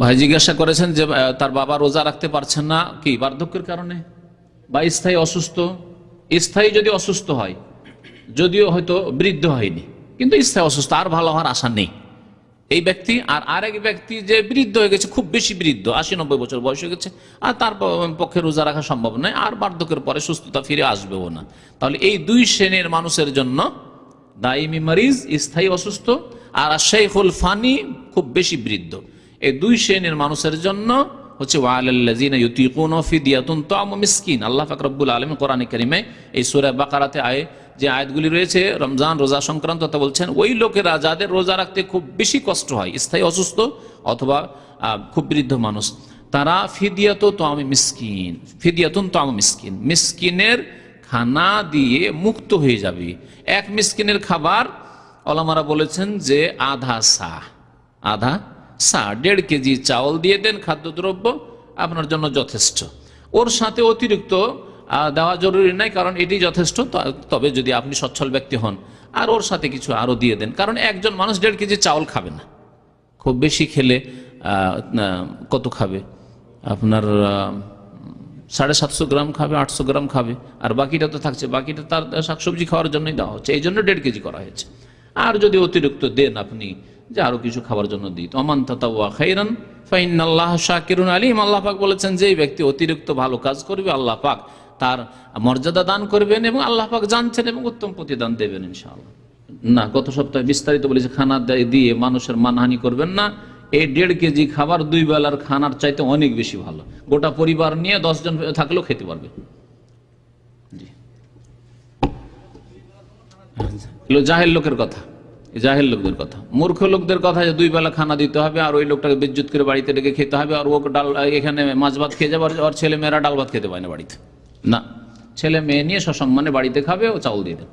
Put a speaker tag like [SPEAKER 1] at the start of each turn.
[SPEAKER 1] ভাই জিজ্ঞাসা করেছেন যে তার বাবা রোজা রাখতে পারছেন না। কি, বার্ধক্যের কারণে? বা স্থায়ী অসুস্থ? স্থায়ী যদি অসুস্থ হয়, যদিও হয়তো বৃদ্ধ হয়নি, কিন্তু স্থায়ী অসুস্থ, আর ভালো হওয়ার আশা নেই। এই ব্যক্তি আর আরেক ব্যক্তি যে বৃদ্ধ হয়ে গেছে, খুব বেশি বৃদ্ধ, আশি নব্বই বছর বয়স হয়ে গেছে, আর তার পক্ষে রোজা রাখা সম্ভব নয়, আর বার্ধক্যের পরে সুস্থতা ফিরে আসবেও না। তাহলে এই দুই শ্রেণির মানুষের জন্য দাইমি মারিজ, স্থায়ী অসুস্থ, আর শেখুল ফানি খুব বেশি বৃদ্ধ। এই দুই শ্রেণির মানুষের জন্য হচ্ছে আল্লাহ পাক রব্বুল আলামিন করিমে এই সূরা বাকারাতে আয়ে যে আয়াতগুলি রয়েছে, রমজান রোজা সংক্রান্ত, তা বলছেন, ওই লোকেরা যাদের রোজা রাখতে খুব বেশি কষ্ট হয়, স্থায়ী অসুস্থ অথবা খুব বৃদ্ধ মানুষ, তারা ফিদিয়াত তো আমি মিসকিন, ফিদিয়াতুন তো আমি মিসকিন, মিসকিনের খানা দিয়ে মুক্ত হয়ে যাবে। এক মিসকিনের খাবার অলামারা বলেছেন যে আধা সা আধা সা দেড় কেজি চাউল দিয়ে দেন খাদ্যদ্রব্য, আপনার জন্য যথেষ্ট। ওর সাথে অতিরিক্ত দেওয়া জরুরি নাই, কারণ এটি যথেষ্ট তবে যদি আপনি সচ্ছল ব্যক্তি হন, আর ওর সাথে কিছু আরও দিয়ে দেন, কারণ একজন মানুষ দেড় কেজি চাউল খাবে না। খুব বেশি খেলে কত খাবে? আপনার সাড়ে সাতশো গ্রাম খাবে, আটশো গ্রাম খাবে, আর বাকিটা তো থাকছে, বাকিটা তার শাকসবজি খাওয়ার জন্যই দেওয়া হচ্ছে, এই জন্য দেড় কেজি করা হয়েছে। আর যদি অতিরিক্ত দেন আপনি যে আরও কিছু খাবার জন্য দিই। অমান তাতাওয়া খাইরান ফাইন আল্লাহ শাকিরুন আলিম। আল্লাহ পাক বলেছেন যে ব্যক্তি অতিরিক্ত ভালো কাজ করবে, আল্লাহ পাক তার মর্যাদা দান করবেন এবং আল্লাহ পাক জানছেন এবং উত্তম প্রতিদান দেবেন ইনশাআল্লাহ। না, গত সপ্তাহে বিস্তারিত বলেছে, খানা দেয়- মানুষের মানহানি করবেন না। এই দেড় কেজি খাবার দুই বেলার খানার চাইতে অনেক বেশি ভালো। গোটা পরিবার নিয়ে দশজন থাকলেও খেতে পারবে। জি। এগুলো লোকের কথা। জাহেল লোকদের কথা। মূর্খ লোকদের কথা যে দুই বেলা খানা দিতে হবে আর ওই লোকটাকে বিদ্যুৎ করে বাড়িতে ডেকে খেতে হবে আর ও ডাল এখানে মাছ ভাত খেয়ে যাবে আর ছেলে মেয়েরা ডাল ভাত খেতে পায় না বাড়িতে। না, ছেলে মেয়ে নিয়ে সসম্মানে বাড়িতে খাবে, ও চাউল দিয়ে দেবে।